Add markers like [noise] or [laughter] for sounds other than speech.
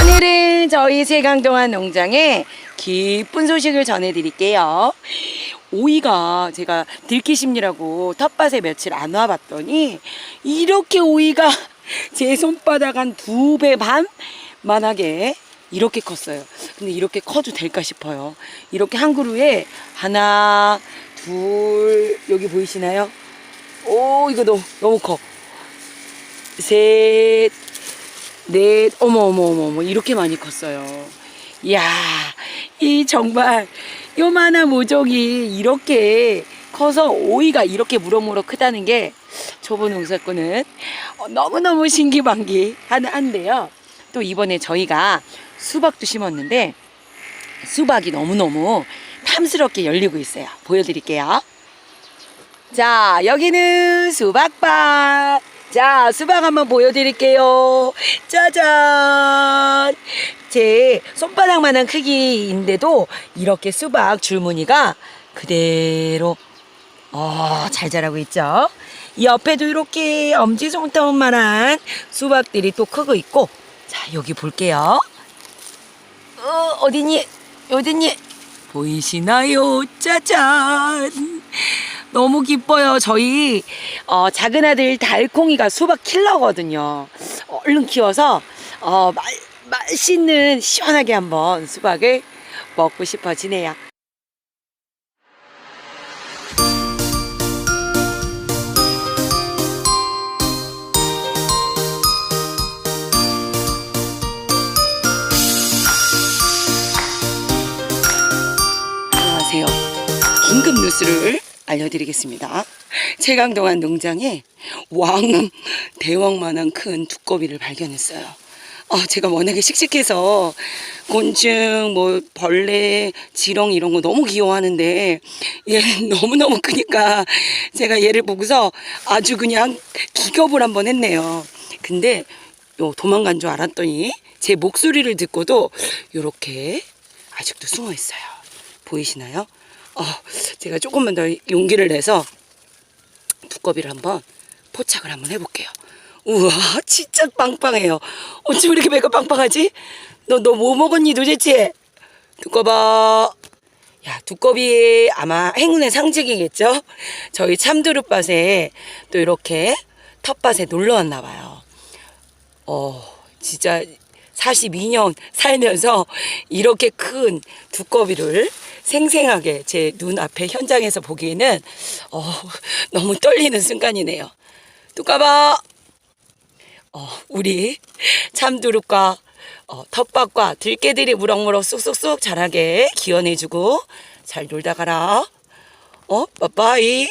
오늘은 저희 세강동안 농장에 기쁜 소식을 전해드릴게요. 오이가 제가 들기 심리라고 텃밭에 며칠 안 와봤더니 이렇게 오이가 [laughs] 제 손바닥 한 두 배 반만하게 이렇게 컸어요. 근데 이렇게 커도 될까 싶어요. 이렇게 한 그루에 하나, 둘, 여기 보이시나요? 오, 이거 너무, 너무 커. 셋, 넷, 어머, 어머, 어머, 어머, 이렇게 많이 컸어요. 이야, 이 정말 요만한 모종이 이렇게 커서 오이가 이렇게 무럭무럭 크다는 게 초보 농사꾼은 어, 너무너무 신기반기 한데요. 또 이번에 저희가 수박도 심었는데 수박이 너무너무 탐스럽게 열리고 있어요. 보여드릴게요. 자, 여기는 수박밭. 자, 수박 한번 보여드릴게요. 짜잔! 제 손바닥만한 크기인데도 이렇게 수박 줄무늬가 그대로 어, 잘 자라고 있죠. 이 옆에도 이렇게 엄지손톱만한 수박들이 또 크고 있고 자, 여기 볼게요. 어, 어디니? 어디니? 보이시나요? 짜잔! 너무 기뻐요. 저희 어, 작은 아들 달콩이가 수박 킬러거든요. 얼른 키워서 어, 말, 맛있는 시원하게 한번 수박을 먹고 싶어지네요. 안녕하세요. 긴급 뉴스를 알려드리겠습니다. 최강동안 농장에 왕 대왕만한 큰 두꺼비를 발견했어요. 아, 제가 워낙에 씩씩해서 곤충, 뭐 벌레, 지렁 이런 거 너무 귀여워하는데 얘 [laughs] 너무너무 크니까 제가 얘를 보고서 아주 그냥 기겁을 한번 했네요. 근데 요 도망간 줄 알았더니 제 목소리를 듣고도 요렇게 아직도 숨어 있어요. 보이시나요? 어, 제가 조금만 더 용기를 내서 두꺼비를 한번 포착을 한번 해볼게요. 우와, 진짜 빵빵해요. 어쩜 이렇게 배가 빵빵하지? 너, 너 뭐 먹었니 도대체? 두꺼봐. 야, 두꺼비 아마 행운의 상징이겠죠? 저희 참두릅밭에 또 이렇게 텃밭에 놀러 왔나 봐요. 어, 진짜 42년 살면서 이렇게 큰 두꺼비를 생생하게 제 눈앞에 현장에서 보기에는 어, 너무 떨리는 순간이네요. 뚜까봐 어, 우리 참두릅과 어, 텃밭과 들깨들이 무럭무럭 쑥쑥쑥 자라게 기원해주고 잘 놀다 가라. 어, 빠빠이.